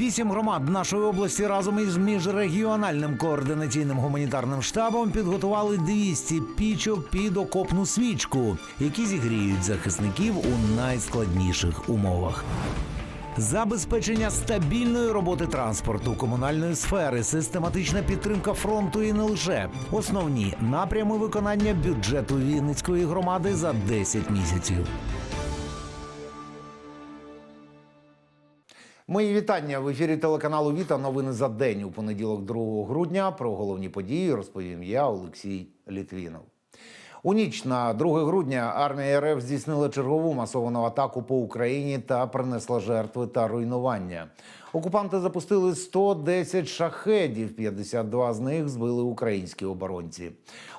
Вісім громад нашої області разом із міжрегіональним координаційним гуманітарним штабом підготували 200 пічок під окопну свічку, які зігріють захисників у найскладніших умовах. Забезпечення стабільної роботи транспорту, комунальної сфери, систематична підтримка фронту і не лише основні напрями виконання бюджету Вінницької громади за 10 місяців. Мої вітання в ефірі телеканалу Віта. Новини за день у понеділок, 2 грудня. Про головні події розповім я, Олексій Літвінов. У ніч на 2 грудня армія РФ здійснила чергову масовану атаку по Україні та принесла жертви та руйнування. Окупанти запустили 110 шахедів, 52 з них збили українські оборонці.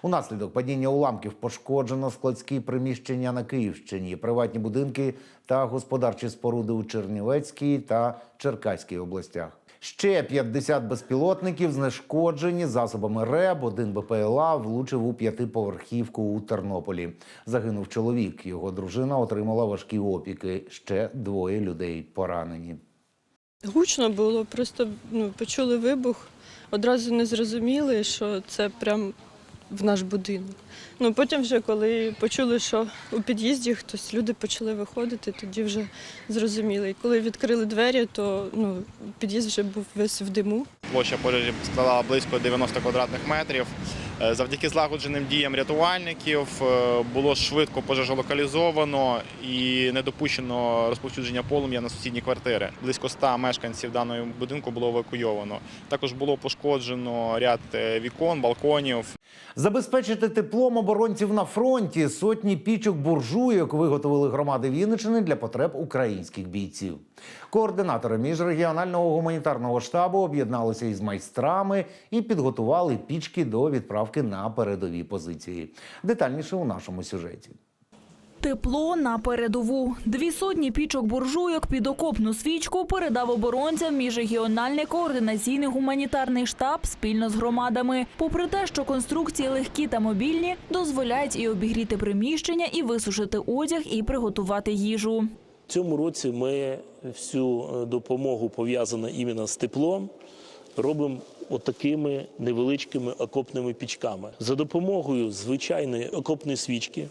Унаслідок падіння уламків пошкоджено складські приміщення на Київщині, приватні будинки та господарчі споруди у Чернівецькій та Черкаській областях. Ще 50 безпілотників знешкоджені засобами РЕБ. Один БПЛА влучив у п'ятиповерхівку у Тернополі. Загинув чоловік. Його дружина отримала важкі опіки. Ще двоє людей поранені. Гучно було, просто ну, почули вибух, одразу не зрозуміли, що це прям в наш будинок. Ну, потім вже, коли почули, що у під'їзді хтось, люди почали виходити, тоді вже зрозуміли. І коли відкрили двері, то ну, під'їзд вже був весь в диму. Площа пожежі складала близько 90 квадратних метрів. Е, Завдяки злагодженим діям рятувальників е, було швидко пожежу локалізовано і не допущено розповсюдження полум'я на сусідні квартири. Близько 100 мешканців даного будинку було евакуйовано. Також було пошкоджено ряд е, вікон, балконів. Забезпечити теплом оборонців на фронті сотні пічок буржуйок виготовили громади Вінничини для потреб українських бійців. Координатори міжрегіонального гуманітарного штабу об'єдналися із майстрами і підготували пічки до відправки на передові позиції. Детальніше у нашому сюжеті. Тепло на передову. Дві сотні пічок буржуйок під окопну свічку передав оборонцям міжрегіональний координаційний гуманітарний штаб спільно з громадами. Попри те, що конструкції легкі та мобільні, дозволяють і обігріти приміщення, і висушити одяг, і приготувати їжу. В цьому році ми всю е, допомогу пов'язану іменно з теплом робимо отакими невеличкими окопними пічками. За допомогою звичайної окопної свічки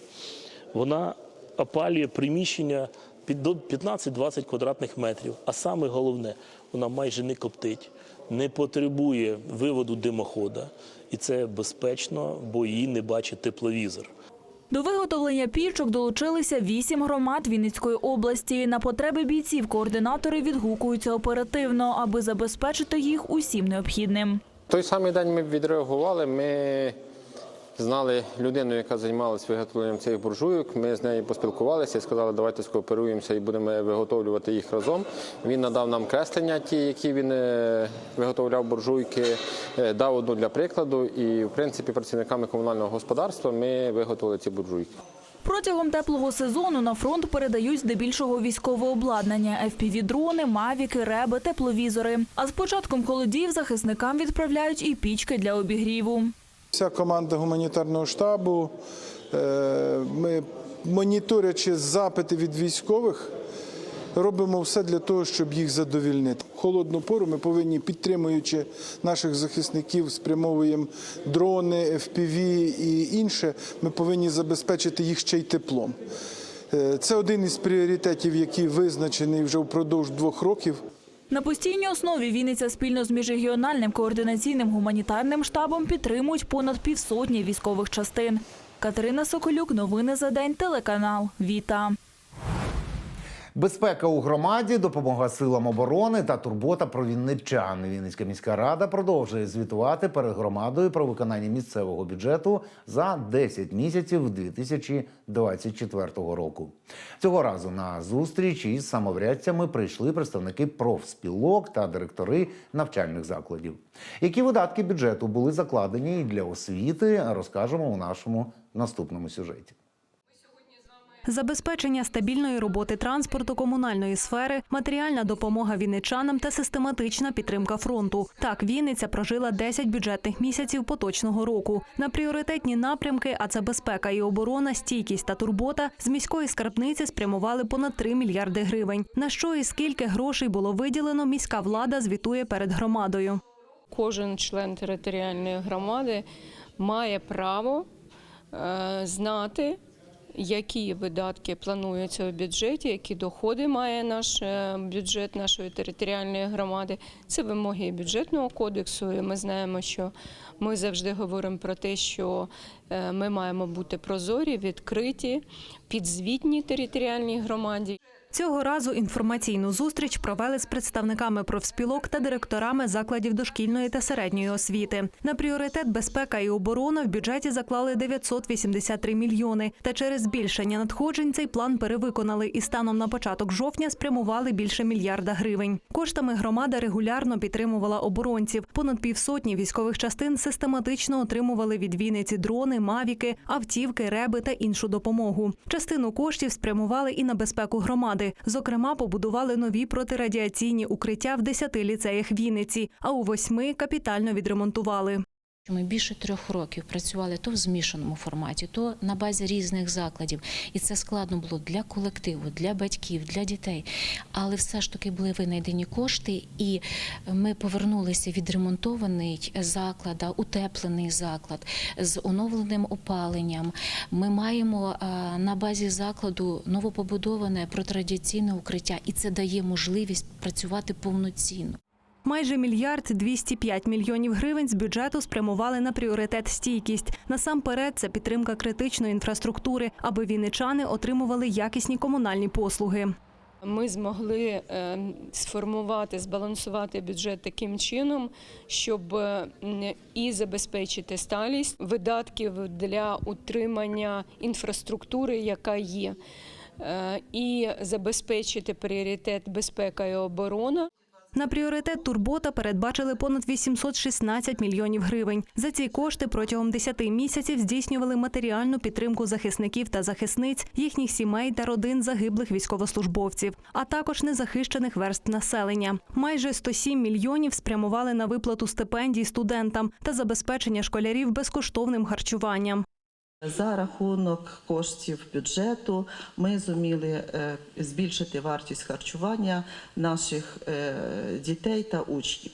вона опалює приміщення під до 15-20 квадратних метрів. А саме головне, вона майже не коптить, не потребує виводу димохода, і це безпечно, бо її не бачить тепловізор. До виготовлення пічок долучилися вісім громад Вінницької області. На потреби бійців координатори відгукуються оперативно, аби забезпечити їх усім необхідним. Той самий день ми відреагували. Ми знали людину, яка займалася виготовленням цих буржуйок. Ми з нею поспілкувалися і сказали, давайте скооперуємося і будемо виготовлювати їх разом. Він надав нам креслення, ті, які він е, виготовляв буржуйки, е, дав одну для прикладу. І, в принципі, працівниками комунального господарства ми виготовили ці буржуйки. Протягом теплого сезону на фронт передають здебільшого військове обладнання – FPV-дрони, мавіки, реби, тепловізори. А з початком холодів захисникам відправляють і пічки для обігріву. Вся команда гуманітарного штабу, е, ми моніторячи запити від військових, робимо все для того, щоб їх задовільнити. В холодну пору ми повинні, підтримуючи наших захисників, спрямовуємо дрони, FPV і інше. Ми повинні забезпечити їх ще й теплом. Е, Це один із пріоритетів, який визначений вже впродовж двох років. На постійній основі Вінниця спільно з міжрегіональним координаційним гуманітарним штабом підтримують понад півсотні військових частин. Катерина Соколюк, новини за день, телеканал Віта. Безпека у громаді, допомога силам оборони та турбота про вінничан. Вінницька міська рада продовжує звітувати перед громадою про виконання місцевого бюджету за 10 місяців 2024 року. Цього разу на зустріч із самоврядцями прийшли представники профспілок та директори навчальних закладів. Які видатки бюджету були закладені для освіти, розкажемо у нашому наступному сюжеті. Забезпечення стабільної роботи транспорту комунальної сфери, матеріальна допомога вінничанам та систематична підтримка фронту. Так, Вінниця прожила 10 бюджетних місяців поточного року. На пріоритетні напрямки, а це безпека і оборона, стійкість та турбота, з міської скарбниці спрямували понад 3 мільярди гривень. На що і скільки грошей було виділено, міська влада звітує перед громадою. кожен член територіальної громади має право е, знати, які видатки плануються у бюджеті, які доходи має наш е, бюджет нашої територіальної громади. Це вимоги бюджетного кодексу. І ми знаємо, що ми завжди говоримо про те, що е, ми маємо бути прозорі, відкриті, підзвітні територіальній громаді. Цього разу інформаційну зустріч провели з представниками профспілок та директорами закладів дошкільної та середньої освіти. На пріоритет безпека і оборона в бюджеті заклали 983 мільйони. Та через збільшення надходжень цей план перевиконали і станом на початок жовтня спрямували більше мільярда гривень. Коштами громада регулярно підтримувала оборонців. Понад півсотні військових частин систематично отримували від Вінниці дрони, мавіки, автівки, реби та іншу допомогу. Частину коштів спрямували і на безпеку громади. Зокрема, побудували нові протирадіаційні укриття в 10 ліцеях Вінниці, а у восьми капітально відремонтували. Ми більше трьох років працювали то в змішаному форматі, то на базі різних закладів. І це складно було для колективу, для батьків, для дітей. Але все ж таки були винайдені кошти, і ми повернулися відремонтований заклад, утеплений заклад з оновленим опаленням. Ми маємо на базі закладу новопобудоване протирадіаційне укриття, і це дає можливість працювати повноцінно. Майже мільярд 205 мільйонів гривень з бюджету спрямували на пріоритет стійкість. Насамперед, це підтримка критичної інфраструктури, аби вінничани отримували якісні комунальні послуги. Ми змогли е, сформувати, збалансувати бюджет таким чином, щоб е, і забезпечити сталість видатків для утримання інфраструктури, яка є, е, і забезпечити пріоритет безпека і оборона. На пріоритет турбота передбачили понад 816 мільйонів гривень. За ці кошти протягом 10 місяців здійснювали матеріальну підтримку захисників та захисниць, їхніх сімей та родин загиблих військовослужбовців, а також незахищених верств населення. Майже 107 мільйонів спрямували на виплату стипендій студентам та забезпечення школярів безкоштовним харчуванням. За рахунок коштів бюджету ми зуміли е, збільшити вартість харчування наших е, дітей та учнів.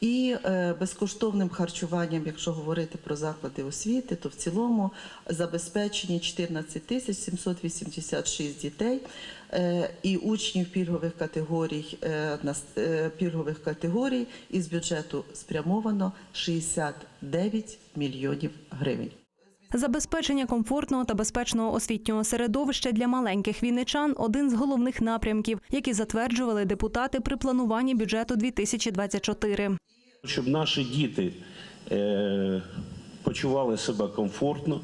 І е, безкоштовним харчуванням, якщо говорити про заклади освіти, то в цілому забезпечені 14 тисяч 786 дітей і учнів пільгових категорій пільгових категорій із бюджету спрямовано 69 мільйонів гривень. Забезпечення комфортного та безпечного освітнього середовища для маленьких вінничан – один з головних напрямків, які затверджували депутати при плануванні бюджету 2024. щоб наші діти е, почували себе комфортно.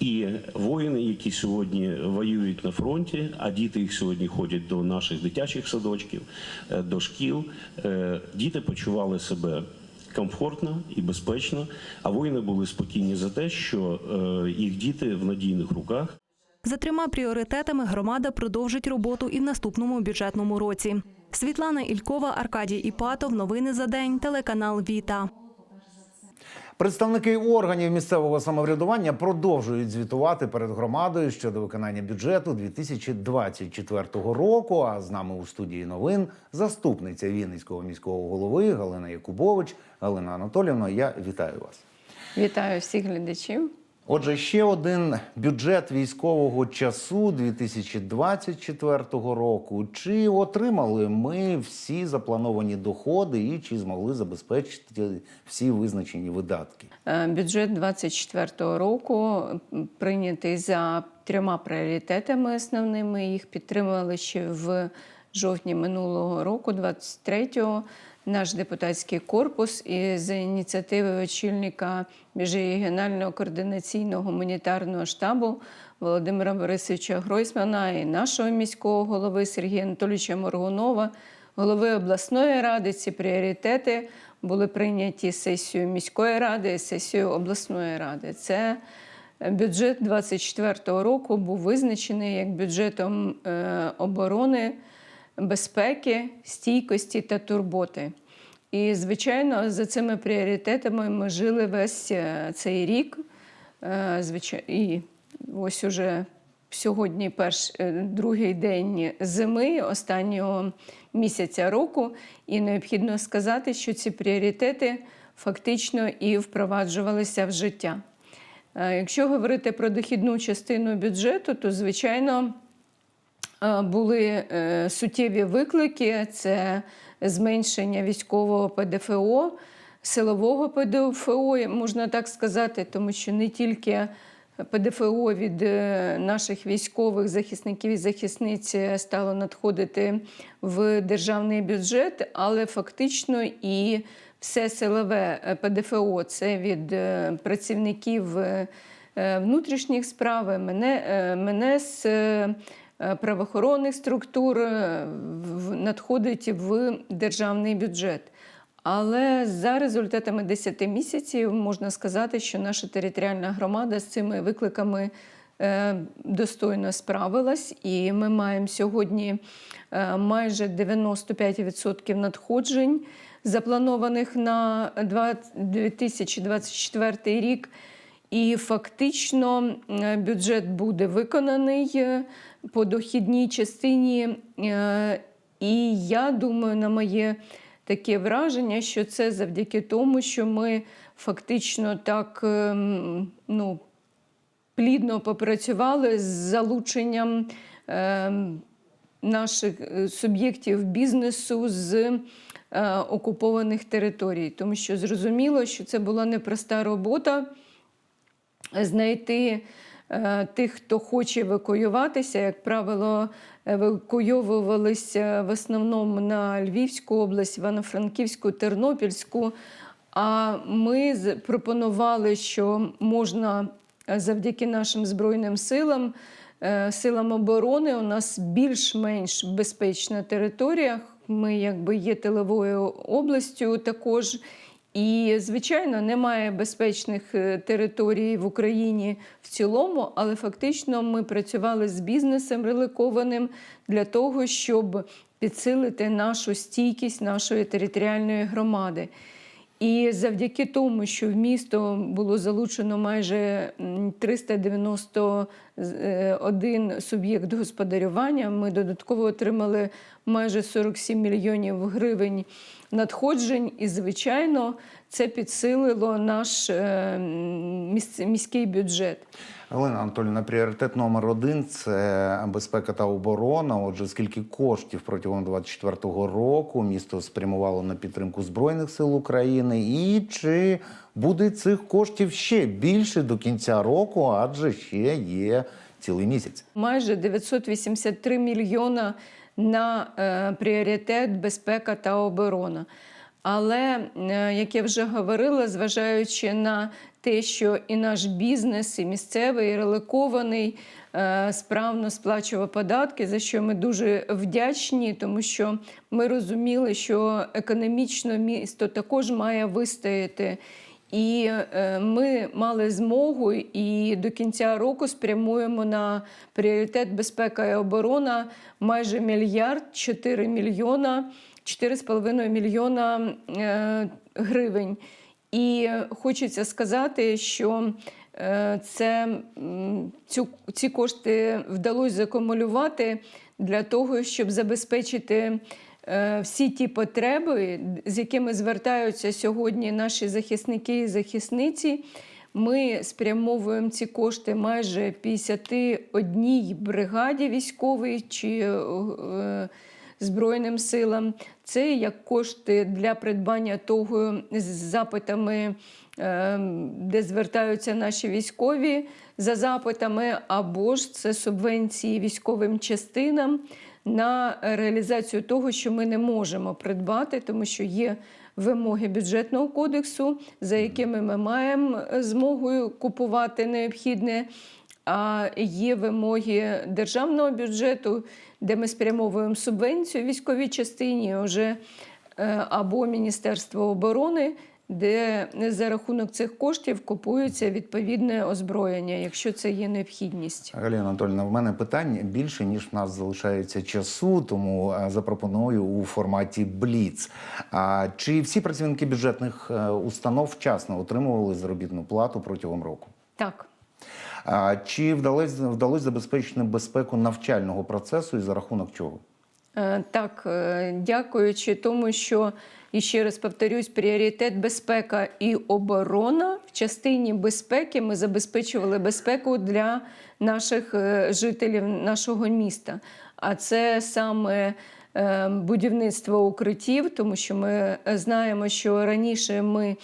І воїни, які сьогодні воюють на фронті, а діти їх сьогодні ходять до наших дитячих садочків, е, до шкіл, е, діти почували себе комфортно і безпечно, а воїни були спокійні за те, що е, їх діти в надійних руках. За трьома пріоритетами громада продовжить роботу і в наступному бюджетному році. Світлана Ількова, Аркадій Іпатов. Новини за день. Телеканал Віта. Представники органів місцевого самоврядування продовжують звітувати перед громадою щодо виконання бюджету 2024 року. А з нами у студії новин заступниця Вінницького міського голови Галина Якубович. Галина Анатолівна, я вітаю вас. Вітаю всіх глядачів. Отже, ще один бюджет військового часу 2024 року. Чи отримали ми всі заплановані доходи і чи змогли забезпечити всі визначені видатки? Е, Бюджет 2024 року прийнятий за трьома пріоритетами основними. Їх підтримували ще в жовтні минулого року, 23-го, наш депутатський корпус і за ініціативи очільника міжрегіонального координаційного гуманітарного штабу Володимира Борисовича Гройсмана і нашого міського голови Сергія Анатолійовича Моргунова, голови обласної ради. Ці пріоритети були прийняті сесією міської ради і сесією обласної ради. Це бюджет 2024 року був визначений як бюджетом е, оборони, безпеки, стійкості та турботи. І, звичайно, за цими пріоритетами ми жили весь е, цей рік. Е, і ось уже сьогодні перш, е, другий день зими, останнього місяця року, і необхідно сказати, що ці пріоритети фактично і впроваджувалися в життя. Якщо говорити про дохідну частину бюджету, то звичайно були е, суттєві виклики: це зменшення військового ПДФО, силового ПДФО, можна так сказати, тому що не тільки ПДФО від е, наших військових захисників і захисниць стало надходити в державний бюджет, але фактично і все силове е, ПДФО це від е, працівників е, е, внутрішніх справ, е, МНС, е, е, правоохоронних структур е, надходить в державний бюджет. Але за результатами 10 місяців можна сказати, що наша територіальна громада з цими викликами е, достойно справилась, і ми маємо сьогодні е, майже 95% надходжень, запланованих на 2024 рік. І фактично е, бюджет буде виконаний е, по дохідній частині. е, І я думаю, на моє таке враження, що це завдяки тому, що ми фактично так ем, ну, плідно попрацювали з залученням ем, наших е, суб'єктів бізнесу з е, окупованих територій. Тому що зрозуміло, що це була непроста робота знайти тих, хто хоче евакуюватися. Як правило, евакуйовувалися в основному на Львівську область, Івано-Франківську, Тернопільську. А ми пропонували, що можна е, завдяки нашим Збройним силам, е, силам оборони, у нас більш-менш безпечна територія. Ми якби є тиловою областю також. І, звичайно, немає безпечних е, територій в Україні в цілому, але фактично ми працювали з бізнесом реликованим для того, щоб підсилити нашу стійкість нашої територіальної громади. І завдяки тому, що в місто було залучено майже м, 391 суб'єкт господарювання, ми додатково отримали майже 47 мільйонів гривень надходжень. І, звичайно, це підсилило наш е, міський бюджет. Олена Анатолійовна, пріоритет номер один це безпека та оборона. Отже, скільки коштів протягом 24-го року місто спрямувало на підтримку збройних сил України, і чи буде цих коштів ще більше до кінця року, адже ще є цілий місяць. майже 983 мільйона на е, пріоритет безпека та оборона. Але, е, як я вже говорила, зважаючи на те, що і наш бізнес, і місцевий, і реликований е, справно сплачував податки, за що ми дуже вдячні, тому що ми розуміли, що економічно місто також має вистояти. І е, ми мали змогу і до кінця року спрямуємо на пріоритет безпека і оборона майже мільярд 4 мільйона 4,5 мільйона е, гривень. І хочеться сказати, що е, це, цю, ці кошти вдалося закумулювати для того, щоб забезпечити е, всі ті потреби, з якими звертаються сьогодні наші захисники і захисниці. Ми спрямовуємо ці кошти майже 51 бригаді військовій чи Збройним силам. Це як кошти для придбання того з запитами, е, де звертаються наші військові за запитами, або ж це субвенції військовим частинам на реалізацію того, що ми не можемо придбати, тому що є вимоги бюджетного кодексу, за якими ми маємо змогу купувати необхідне. А є вимоги державного бюджету, де ми спрямовуємо субвенцію військовій частині, вже е, або Міністерство оборони де за рахунок цих коштів купується відповідне озброєння, якщо це є необхідність. Галина Анатольовна, в мене питань більше ніж в нас залишається часу, тому е, запропоную у форматі Бліц. А чи всі працівники бюджетних е, установ вчасно отримували заробітну плату протягом року? Так. Чи вдалося вдалося забезпечити безпеку навчального процесу і за рахунок чого? Е, Так, е, дякуючи тому, що і ще раз повторюсь, пріоритет безпека і оборона в частині безпеки ми забезпечували безпеку для наших е, жителів нашого міста. А це саме будівництво укриттів, тому що ми знаємо, що раніше ми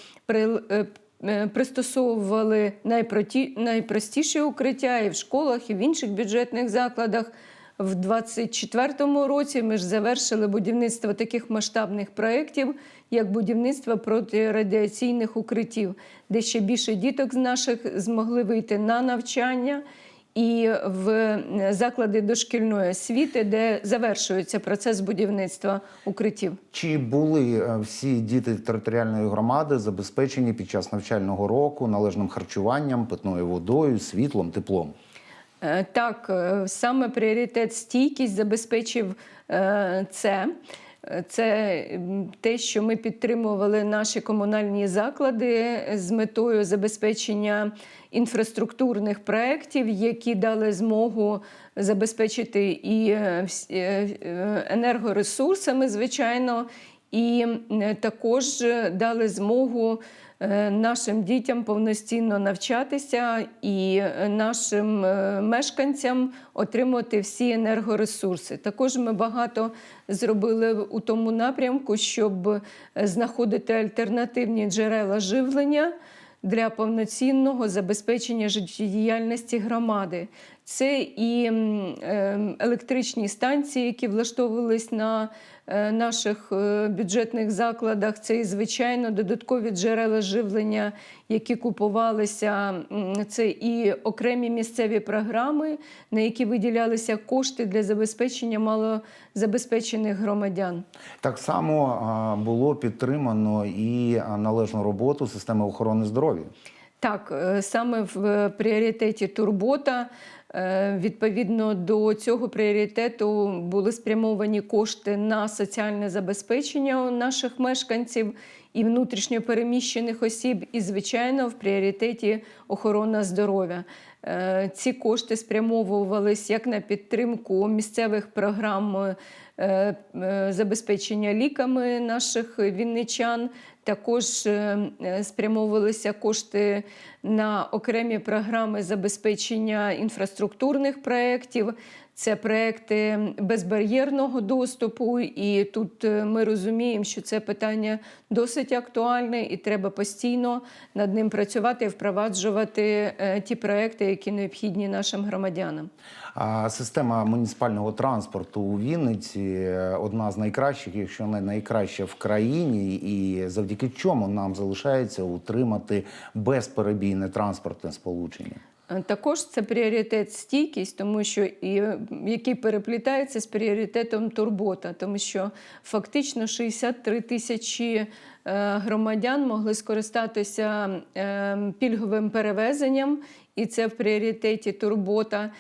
пристосовували найпроті- найпростіші укриття і в школах, і в інших бюджетних закладах. В 2024 році ми ж завершили будівництво таких масштабних проєктів, як будівництво протирадіаційних укриттів, де ще більше діток з наших змогли вийти на навчання і в заклади дошкільної освіти, де завершується процес будівництва укриттів. Чи були е, всі діти територіальної громади забезпечені під час навчального року належним харчуванням, питною водою, світлом, теплом? Е, Так, е, саме пріоритет стійкість забезпечив е, це. Е, Це те, що ми підтримували наші комунальні заклади з метою забезпечення інфраструктурних проєктів, які дали змогу забезпечити і е, е, е, енергоресурсами, звичайно, і також е, дали змогу е, нашим дітям повноцінно навчатися і е, нашим е, мешканцям отримувати всі енергоресурси. Також ми багато зробили у тому напрямку, щоб е, знаходити альтернативні джерела живлення для повноцінного забезпечення життєдіяльності громади. Це і ем, електричні станції, які влаштовувались на е, наших е, бюджетних закладах. Це і, звичайно, додаткові джерела живлення, які купувалися. Це і окремі місцеві програми, на які виділялися кошти для забезпечення малозабезпечених громадян. Так само було підтримано і належну роботу системи охорони здоров'я. Так, е, саме в пріоритеті турбота. Е, Відповідно до цього пріоритету були спрямовані кошти на соціальне забезпечення наших мешканців і внутрішньопереміщених осіб, і, звичайно, в пріоритеті охорона здоров'я. Е, Ці кошти спрямовувались як на підтримку місцевих програм забезпечення ліками наших вінничан. Також е, е, спрямовувалися кошти на окремі програми забезпечення інфраструктурних проєктів. Це проекти безбар'єрного доступу, і тут е, ми розуміємо, що це питання досить актуальне, і треба постійно над ним працювати і впроваджувати е, ті проекти, які необхідні нашим громадянам. А система муніципального транспорту у Вінниці е, одна з найкращих, якщо не найкраща в країні, і завдяки чому нам залишається утримати безперебійне транспортне сполучення. Е, Також це пріоритет стійкість, тому що і який переплітається з пріоритетом турбота, тому що фактично 63 тисячі е, громадян могли скористатися е, пільговим перевезенням, і це в пріоритеті турбота.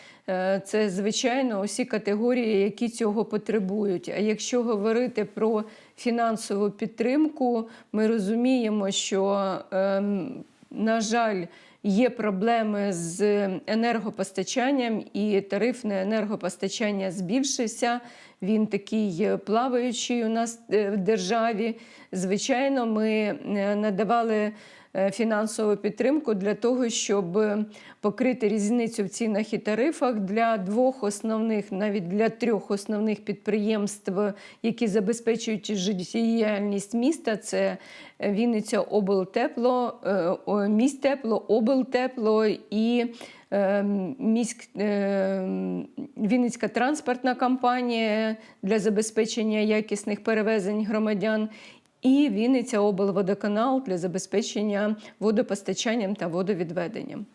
Це звичайно усі категорії, які цього потребують. А якщо говорити про фінансову підтримку, ми розуміємо, що, ем, на жаль, Є проблеми з енергопостачанням, і тарифне енергопостачання збільшився. Він такий е, плаваючий у нас е, в державі. Звичайно, ми е, надавали фінансову підтримку для того, щоб покрити різницю в цінах і тарифах для двох основних, навіть для трьох основних підприємств, які забезпечують життєдіяльність міста. Це Вінниця облтепло, о, міськтепло, облтепло і міськ, е, Вінницька транспортна компанія для забезпечення якісних перевезень громадян. І Вінниця облводоканал для забезпечення водопостачанням та водовідведенням.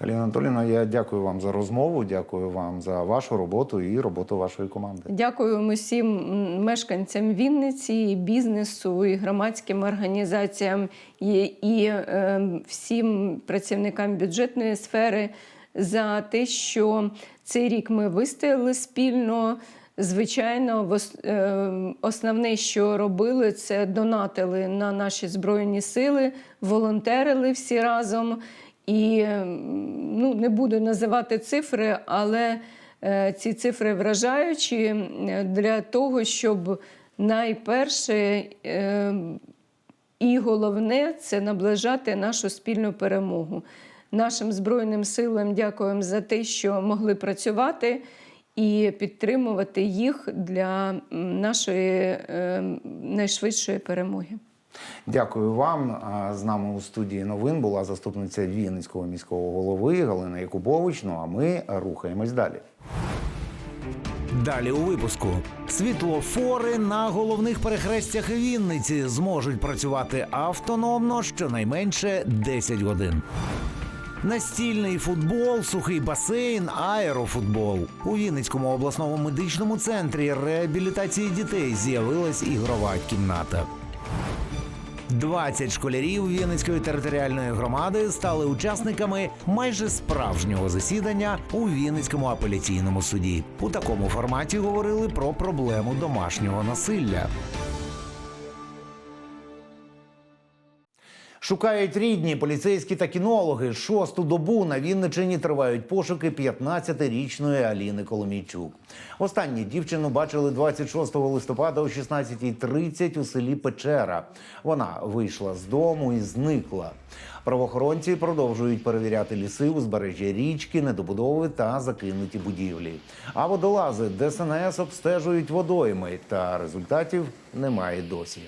Аліна Анатоліївна, я дякую вам за розмову, дякую вам за вашу роботу і роботу вашої команди. Дякуємо всім мешканцям Вінниці, і бізнесу, і громадським організаціям, і, і е, всім працівникам бюджетної сфери за те, що цей рік ми вистояли спільно. Звичайно, е, основне, що робили, це донатили на наші збройні сили, волонтерили всі разом. І ну, не буду називати цифри, але е, ці цифри вражаючі для того, щоб найперше е, і головне це наближати нашу спільну перемогу. Нашим Збройним силам дякуємо за те, що могли працювати і підтримувати їх для нашої е, найшвидшої перемоги. Дякую вам. З нами у студії новин була заступниця Вінницького міського голови Галина Якубович. Ну а ми рухаємось далі. Далі у випуску світлофори на головних перехрестях Вінниці зможуть працювати автономно щонайменше 10 годин. Настільний футбол, сухий басейн, аерофутбол. У Вінницькому обласному медичному центрі реабілітації дітей з'явилась ігрова кімната. 20 школярів Вінницької територіальної громади стали учасниками майже справжнього засідання у Вінницькому апеляційному суді. У такому форматі говорили про проблему домашнього насилля. Шукають рідні поліцейські та кінологи. Шосту добу на Вінничині тривають пошуки 15-річної Аліни Коломійчук. Останні дівчину бачили 26 листопада о 16.30 у селі Печера. Вона вийшла з дому і зникла. Правоохоронці продовжують перевіряти ліси, узбережжя річки, недобудови та закинуті будівлі. А водолази ДСНС обстежують водойми, та результатів немає досі.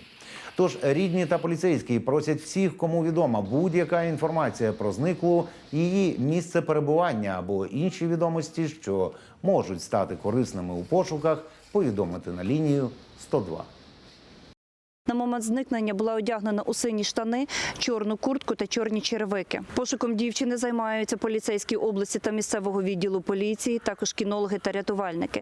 Тож рідні та поліцейські просять всіх, кому відома будь-яка інформація про зниклу, її місце перебування або інші відомості, що можуть стати корисними у пошуках, повідомити на лінію 102. На момент зникнення була одягнена у сині штани, чорну куртку та чорні черевики. Пошуком дівчини займаються поліцейські області та місцевого відділу поліції, також кінологи та рятувальники.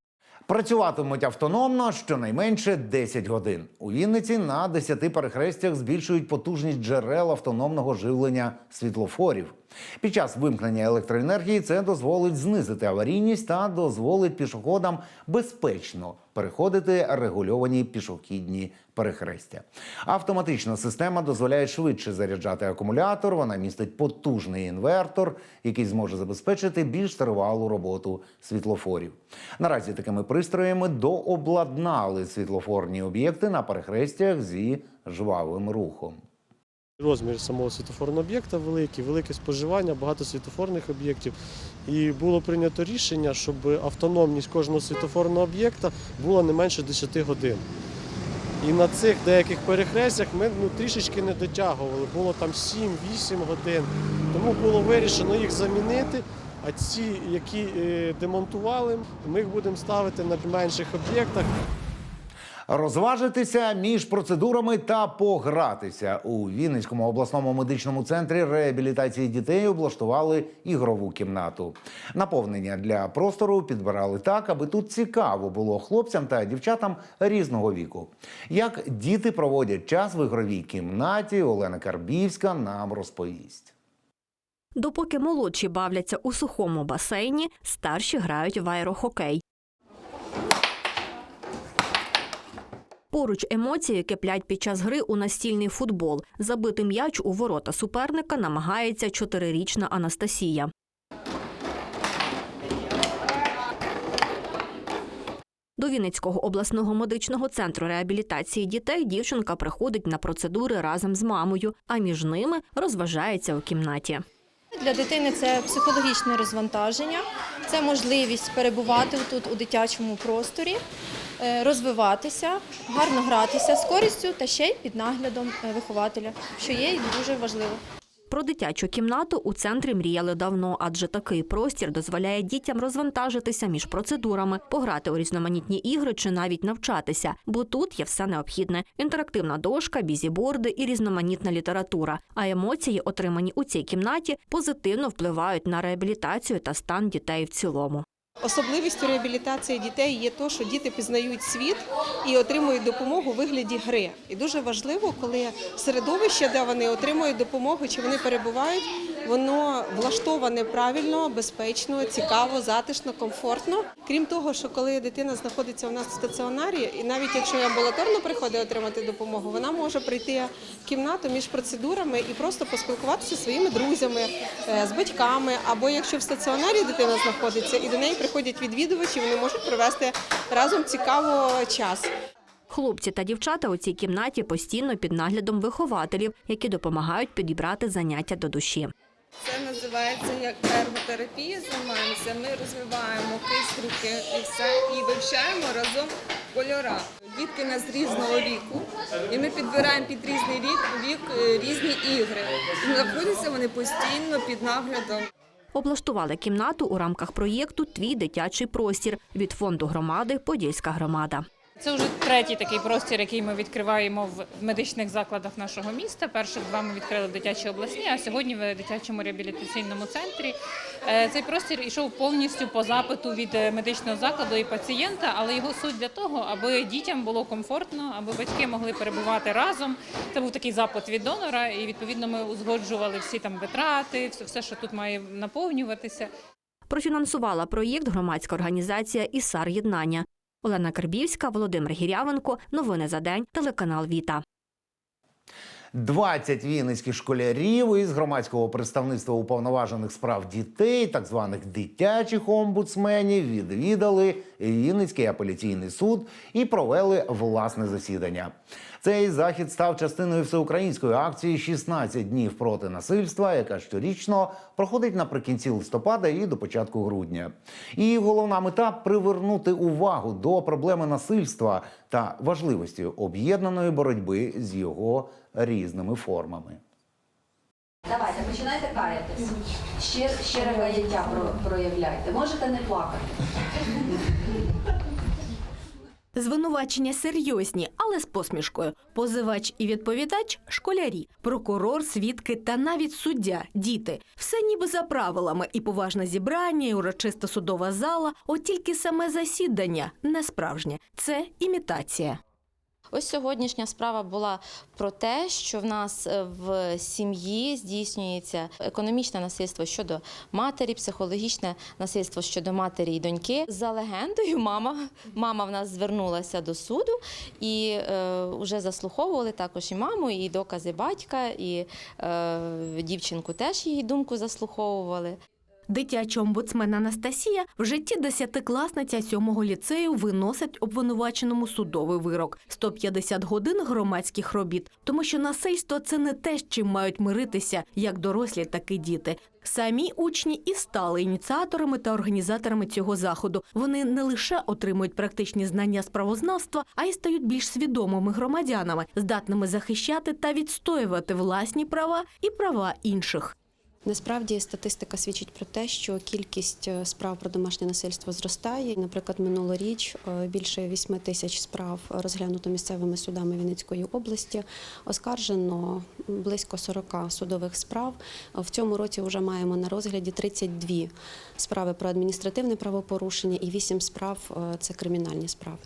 Працюватимуть автономно щонайменше 10 годин. У Вінниці на 10 перехрестях збільшують потужність джерел автономного живлення світлофорів. Під час вимкнення електроенергії це дозволить знизити аварійність та дозволить пішоходам безпечно переходити регульовані пішохідні перехрестя. Автоматична система дозволяє швидше заряджати акумулятор. Вона містить потужний інвертор, який зможе забезпечити більш тривалу роботу світлофорів. Наразі такими пристроями дообладнали світлофорні об'єкти на перехрестях зі жвавим рухом. Розмір самого світофорного об'єкта великий, велике споживання, багато світофорних об'єктів. І було прийнято рішення, щоб автономність кожного світофорного об'єкта була не менше 10 годин. І на цих деяких перехрестях ми ну, трішечки не дотягували, було там 7-8 годин. Тому було вирішено їх замінити. А ці, які е, демонтували, ми їх будемо ставити на менших об'єктах. Розважитися між процедурами та погратися у Вінницькому обласному медичному центрі реабілітації дітей облаштували ігрову кімнату. Наповнення для простору підбирали так, аби тут цікаво було хлопцям та дівчатам різного віку. Як діти проводять час в ігровій кімнаті, Олена Карбівська нам розповість. Допоки молодші бавляться у сухому басейні, старші грають в аерохокей. Поруч емоції киплять під час гри у настільний футбол. Забити м'яч у ворота суперника намагається чотирирічна Анастасія. До Вінницького обласного медичного центру реабілітації дітей дівчинка приходить на процедури разом з мамою, а між ними розважається у кімнаті. Для дитини це психологічне розвантаження, це можливість перебувати тут у дитячому просторі, розвиватися, гарно гратися з користю та ще й під наглядом е, вихователя, що є дуже важливо. Про дитячу кімнату у центрі мріяли давно, адже такий простір дозволяє дітям розвантажитися між процедурами, пограти у різноманітні ігри чи навіть навчатися. Бо тут є все необхідне: інтерактивна дошка, бізіборди і різноманітна література. А емоції, отримані у цій кімнаті, позитивно впливають на реабілітацію та стан дітей в цілому. Особливістю реабілітації дітей є те, що діти пізнають світ і отримують допомогу у вигляді гри. І дуже важливо, коли середовище, де вони отримують допомогу, чи вони перебувають, воно влаштоване правильно, безпечно, цікаво, затишно, комфортно. Крім того, що коли дитина знаходиться у нас в стаціонарі, і навіть якщо амбулаторно приходить отримати допомогу, вона може прийти в кімнату між процедурами і просто поспілкуватися зі своїми друзями, е, з батьками. Або якщо в стаціонарі дитина знаходиться і до неї приходять відвідувачі, вони можуть провести разом цікаво час. Хлопці та дівчата у цій кімнаті постійно під наглядом вихователів, які допомагають підібрати заняття до душі. Це називається як ерготерапія. Займаємося. Ми розвиваємо кисть руки і все, і вивчаємо разом кольора. Дітки нас різного віку, і ми підбираємо під різний вік, вік е, різні ігри. І знаходяться вони постійно під наглядом. Облаштували кімнату у рамках проєкту Твій дитячий простір від фонду громади Подільська громада. Це вже третій такий простір, який ми відкриваємо в медичних закладах нашого міста. Перших два ми відкрили в дитячій обласній, а сьогодні в дитячому реабілітаційному центрі. Е, Цей простір йшов повністю по запиту від е, медичного закладу і пацієнта, але його суть для того, аби дітям було комфортно, аби батьки могли перебувати разом. Це був такий запит від донора, і відповідно ми узгоджували всі там витрати, все, що тут має наповнюватися. Профінансувала проєкт громадська організація «Ісар Єднання». Олена Карбівська, Володимир Гірявенко. Новини за день. Телеканал Віта. 20 вінницьких школярів із громадського представництва уповноважених справ дітей, так званих дитячих омбудсменів, відвідали Вінницький апеляційний суд і провели власне засідання. Цей захід став частиною всеукраїнської акції «16 днів проти насильства, яка щорічно проходить наприкінці листопада і до початку грудня. Її головна мета привернути увагу до проблеми насильства та важливості об'єднаної боротьби з його різними формами. Давайте, починайте каятись. Щир, щире каяття про- проявляйте. Можете не плакати. Звинувачення серйозні, але з посмішкою. Позивач і відповідач школярі, прокурор, свідки та навіть суддя, діти. Все ніби за правилами, і поважне зібрання, і урочиста судова зала. От тільки саме засідання не справжнє. Це імітація. Ось сьогоднішня справа була про те, що в нас е, в сім'ї здійснюється економічне насильство щодо матері, психологічне насильство щодо матері і доньки. За легендою, мама, мама в нас звернулася до суду і е, вже заслуховували також і маму, і докази батька, і е, дівчинку теж її думку заслуховували. Дитяча омбудсмен Анастасія в житті десятикласниця сьомого ліцею виносить обвинуваченому судовий вирок 150 годин громадських робіт, тому що насильство це не те, з чим мають миритися як дорослі, так і діти. Самі учні і стали ініціаторами та організаторами цього заходу. Вони не лише отримують практичні знання з правознавства, а й стають більш свідомими громадянами, здатними захищати та відстоювати власні права і права інших. Насправді статистика свідчить про те, що кількість е, справ про домашнє насильство зростає. Наприклад, минулоріч е, більше 8 тисяч справ розглянуто місцевими судами Вінницької області. Оскаржено близько 40 судових справ. В цьому році вже маємо на розгляді 32 справи про адміністративне правопорушення і 8 справ е, це кримінальні справи.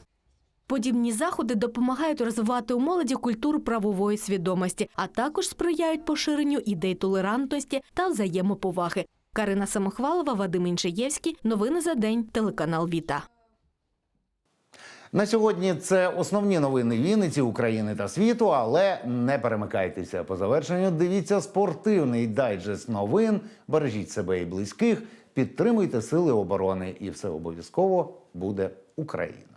Подібні заходи допомагають розвивати у молоді культуру правової свідомості, а також сприяють поширенню ідей толерантності та взаємоповаги. Карина Самохвалова, Вадим Інжиєвський. Новини за день. Телеканал Віта. На сьогодні це основні новини Вінниці, України та світу. Але не перемикайтеся. По завершенню дивіться спортивний дайджест новин. Бережіть себе і близьких, підтримуйте сили оборони, і все обов'язково буде Україна.